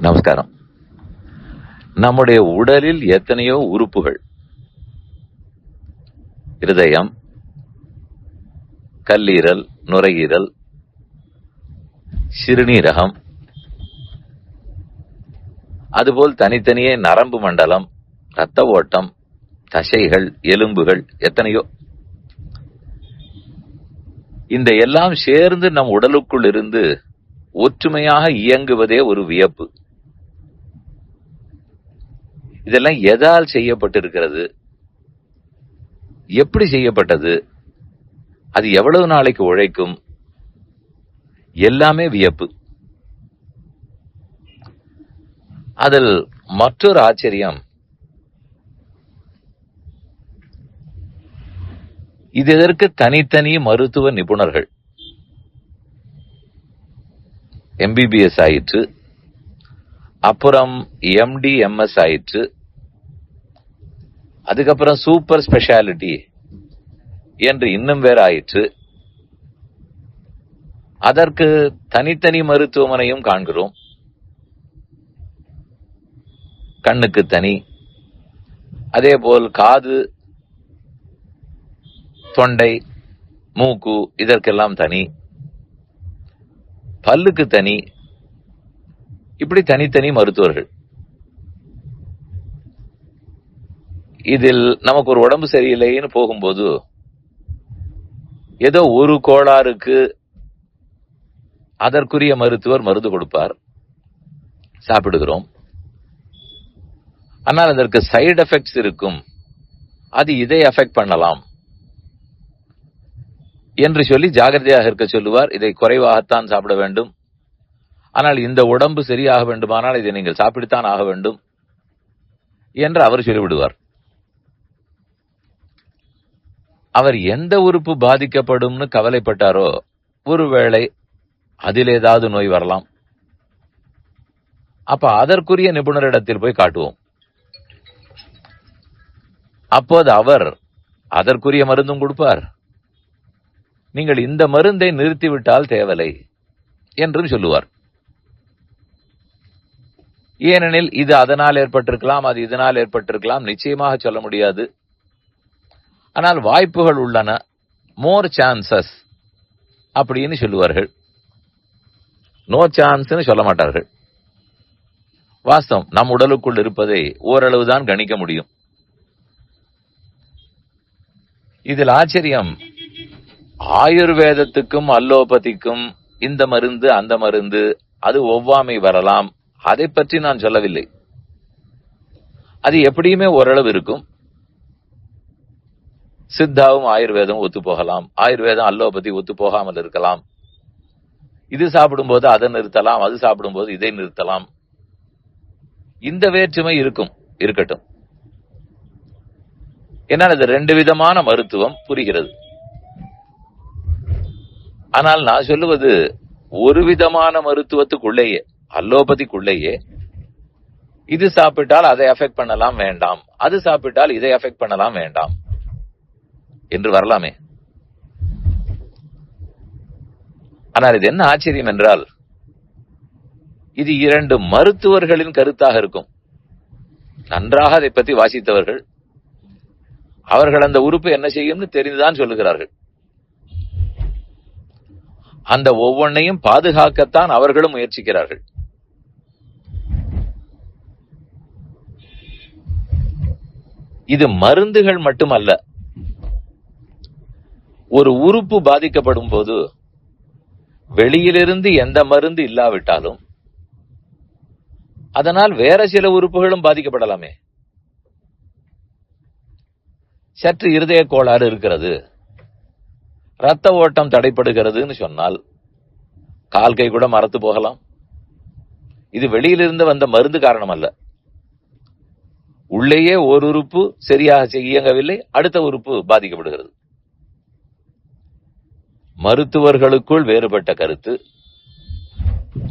நமஸ்காரம். நம்முடைய உடலில் எத்தனையோ உறுப்புகள். இருதயம் கல்லீரல் நுரையீரல் சிறுநீரகம் அதுபோல் தனித்தனியே நரம்பு மண்டலம் இரத்த ஓட்டம் தசைகள் எலும்புகள் எத்தனையோ. இந்த எல்லாம் சேர்ந்து நம் உடலுக்குள் இருந்து ஒற்றுமையாக இயங்குவதே ஒரு வியப்பு. இதெல்லாம் எதால் செய்யப்பட்டிருக்கிறது? எப்படி செய்யப்பட்டது? அது எவ்வளவு நாளைக்கு உழைக்கும்? எல்லாமே வியப்பு. அதில் மற்றொரு ஆச்சரியம். இது இதற்கு தனித்தனி மருத்துவ நிபுணர்கள். எம்பிபிஎஸ் ஆயிற்று. அப்புறம் எம்டி எம்எஸ் ஆயிற்று. அதுக்கப்புறம் சூப்பர் ஸ்பெஷாலிட்டி என்று இன்னும் வேற ஆயிற்று. அதற்கு தனித்தனி மருத்துவமனையும் காண்கிறோம். கண்ணுக்கு தனி. அதே போல் காது தொண்டை மூக்கு இதற்கெல்லாம் தனி. பல்லுக்கு தனி. இப்படி தனித்தனி மருத்துவர்கள். இதில் நமக்கு ஒரு உடம்பு சரியில்லைன்னு போகும்போது ஏதோ ஒரு கோளாறுக்கு அதற்குரிய மருத்துவர் மருந்து கொடுப்பார். சாப்பிடுகிறோம். ஆனால் அதற்கு சைடு எஃபெக்ட்ஸ் இருக்கும். அது இதை அஃபெக்ட் பண்ணலாம். என்று சொல்லி ஜாகிரதையாக இருக்க சொல்லுவார். இதை குறைவாகத்தான் சாப்பிட வேண்டும். ஆனால் இந்த உடம்பு சரியாக வேண்டுமானால் இதை நீங்கள் சாப்பிட்டுத்தான் ஆக வேண்டும். என்று அவர் சொல்லிவிடுவார். அவர் எந்த உறுப்பு பாதிக்கப்படும்னு கவலைப்பட்டாரோ ஒருவேளை அதில் ஏதாவது நோய் வரலாம். அப்ப அதற்குரிய நிபுணரிடத்தில் போய் காட்டுவோம். அப்போது அவர் அதற்குரிய மருந்தும் கொடுப்பார். நீங்கள் இந்த மருந்தை நிறுத்திவிட்டால் தேவலை என்றும் சொல்லுவார். ஏனெனில் இது அதனால் ஏற்பட்டிருக்கலாம் அது இதனால் ஏற்பட்டிருக்கலாம் நிச்சயமாக சொல்ல முடியாது. ஆனால் வாய்ப்புகள் உள்ளன. மோர் சான்சஸ் அப்படின்னு சொல்லுவார்கள். நோ சான்ஸ்னு சொல்ல மாட்டார்கள். வாஸ்தவம் நம் உடலுக்குள் இருப்பதை ஓரளவுதான் கணிக்க முடியும். இதில் ஆச்சரியம் ஆயுர்வேதத்துக்கும் அல்லோபதிக்கும் இந்த மருந்து அந்த மருந்து அது ஒவ்வாமை வரலாம். அதை பற்றி நான் சொல்லவில்லை. அது எப்படியுமே ஓரளவு இருக்கும். சித்தாவும் ஆயுர்வேதம் ஒத்து போகலாம் ஆயுர்வேதம் அல்லோபதி ஒத்து போகாமல் இருக்கலாம். இது சாப்பிடும்போது அதை நிறுத்தலாம் அது சாப்பிடும்போது இதை நிறுத்தலாம். இந்த வேற்றுமை இருக்கும் இருக்கட்டும். என்னால் இது ரெண்டு விதமான மருத்துவம் புரிகிறது. ஆனால் நான் சொல்லுவது ஒரு விதமான மருத்துவத்துக்குள்ளேயே அல்லோபதிக்குள்ளேயே இது சாப்பிட்டால் அதை அஃபெக்ட் பண்ணலாம் வேண்டாம். அது சாப்பிட்டால் இதை அஃபெக்ட் பண்ணலாம் வேண்டாம். என்று வரலாமே. ஆனால் இது என்ன ஆச்சரியம் என்றால் இது இரண்டு மருத்துவர்களின் கருத்தாக இருக்கும். நன்றாக அதை பற்றி வாசித்தவர்கள் அவர்கள் அந்த உறுப்பு என்ன செய்யும்னு தெரிந்துதான் சொல்லுகிறார்கள். அந்த ஒவ்வொன்னையும் பாதுகாக்கத்தான் அவர்களும் முயற்சிக்கிறார்கள். இது மருந்துகள் மட்டுமல்ல ஒரு உறுப்பு பாதிக்கப்படும் போது வெளியிலிருந்து எந்த மருந்து இல்லாவிட்டாலும் அதனால் வேற சில உறுப்புகளும் பாதிக்கப்படலாமே. சற்று இருதய கோளாறு இருக்கிறது. ரத்த ஓட்டம் தடைப்படுகிறதுன்னு சொன்னால் கால் கை கூட மறத்து போகலாம். இது வெளியிலிருந்து வந்த மருந்து காரணம் அல்ல உள்ளேயே ஒரு உறுப்பு சரியாக இயங்கவில்லை அடுத்த உறுப்பு பாதிக்கப்படுகிறது. மருத்துவர்களுக்குள் வேறுபட்ட கருத்து.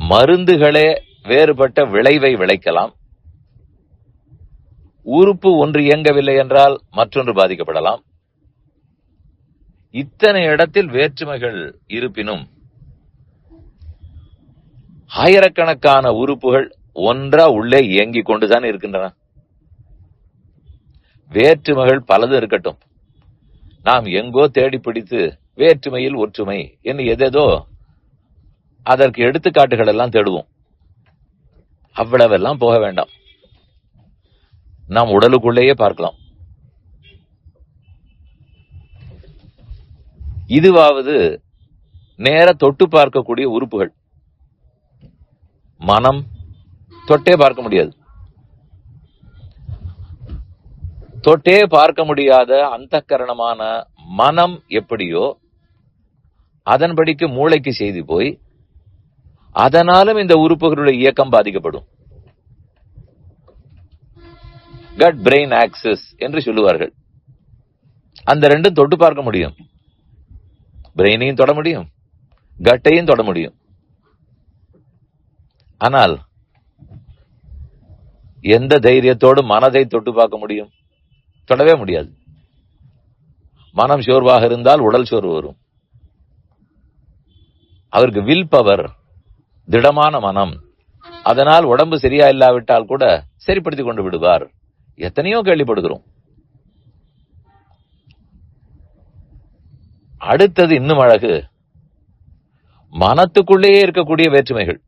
மருந்துகளே வேறுபட்ட விளைவை விளைக்கலாம். உறுப்பு ஒன்று இயங்கவில்லை என்றால் மற்றொன்று பாதிக்கப்படலாம். இத்தனை இடத்தில் வேற்றுமைகள் இருப்பினும் ஆயிரக்கணக்கான உறுப்புகள் ஒன்றா உள்ளே இயங்கிக் கொண்டுதான் இருக்கின்றன. வேற்றுமைகள் பலது இருக்கட்டும். நாம் எங்கோ தேடி பிடித்து வேற்றுமையில் ஒற்றுமை. என்று எதேதோ அதற்கு எடுத்துக்காட்டுகள் எல்லாம் தேடுவோம். அவ்வளவெல்லாம் போக வேண்டாம். நாம் உடலுக்குள்ளேயே பார்க்கலாம். இதுவாவது நேர தொட்டு பார்க்கக்கூடிய உறுப்புகள். மனம் தொட்டே பார்க்க முடியாது. தொட்டே பார்க்க முடியாத அந்த கரணமான மனம் எப்படியோ அதன்படிக்கு மூளைக்கு செய்தி போய் அதனாலும் இந்த உறுப்புகளுடைய இயக்கம் பாதிக்கப்படும். கட் பிரெயின் ஆக்சஸ் என்று சொல்லுவார்கள். அந்த ரெண்டும் தொட்டு பார்க்க முடியும். பிரெயினையும் தொட முடியும். கட்டையும் தொட முடியும். ஆனால் எந்த தைரியத்தோடு மனதை தொட்டு பார்க்க முடியும்? தொடவே முடியாது. மனம் சோர்வாக இருந்தால் உடல் சோர்வு வரும். அவருக்கு வில் பவர் திடமான மனம். அதனால் உடம்பு சரியா இல்லாவிட்டால் கூட சரிப்படுத்தி கொண்டு விடுவார். எத்தனையோ கேள்விப்படுகிறோம். அடுத்தது இன்னும் அழகு. மனத்துக்குள்ளேயே இருக்கக்கூடிய வேற்றுமைகள்.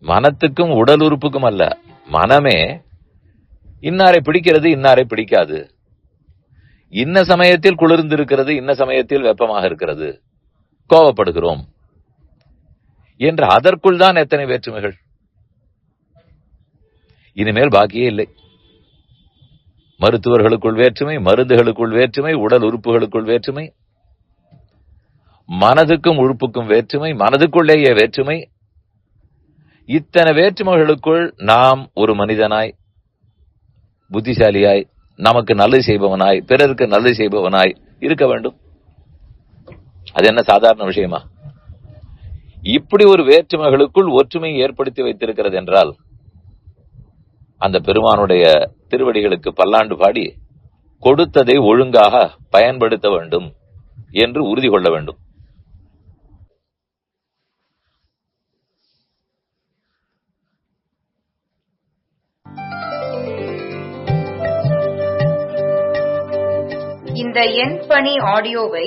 மனத்துக்கும் உடல் உறுப்புக்கும் அல்ல மனமே இன்னாரை பிடிக்கிறது இன்னாரை பிடிக்காது. இன்ன சமயத்தில் குளிர்ந்து இருக்கிறது இன்ன சமயத்தில் வெப்பமாக இருக்கிறது. கோபப்படுகிறோம். என்று அதற்குள் தான் எத்தனை வேற்றுமைகள்? இனிமேல் பாக்கியே இல்லை. மருத்துவர்களுக்குள் வேற்றுமை மருந்துகளுக்குள் வேற்றுமை உடல் உறுப்புகளுக்குள் வேற்றுமை மனதுக்கும் உறுப்புக்கும் வேற்றுமை மனதுக்குள்ளேயே வேற்றுமை. இத்தனை வேற்றுமைகளுக்குள் நாம் ஒரு மனிதனாய் புத்திசாலியாய் நமக்கு நல்லது செய்பவனாய் பிறருக்கு நல்லது செய்பவனாய் இருக்க வேண்டும். அது என்ன சாதாரண விஷயமா? இப்படி ஒரு வேற்றுமைகளுக்குள் ஒற்றுமையை ஏற்படுத்தி வைத்திருக்கிறது என்றால் அந்த பெருமானுடைய திருவடிகளுக்கு பல்லாண்டு பாடி கொடுத்ததை ஒழுங்காக பயன்படுத்த வேண்டும் என்று உறுதி கொள்ள வேண்டும். இந்த எண் பணி ஆடியோவை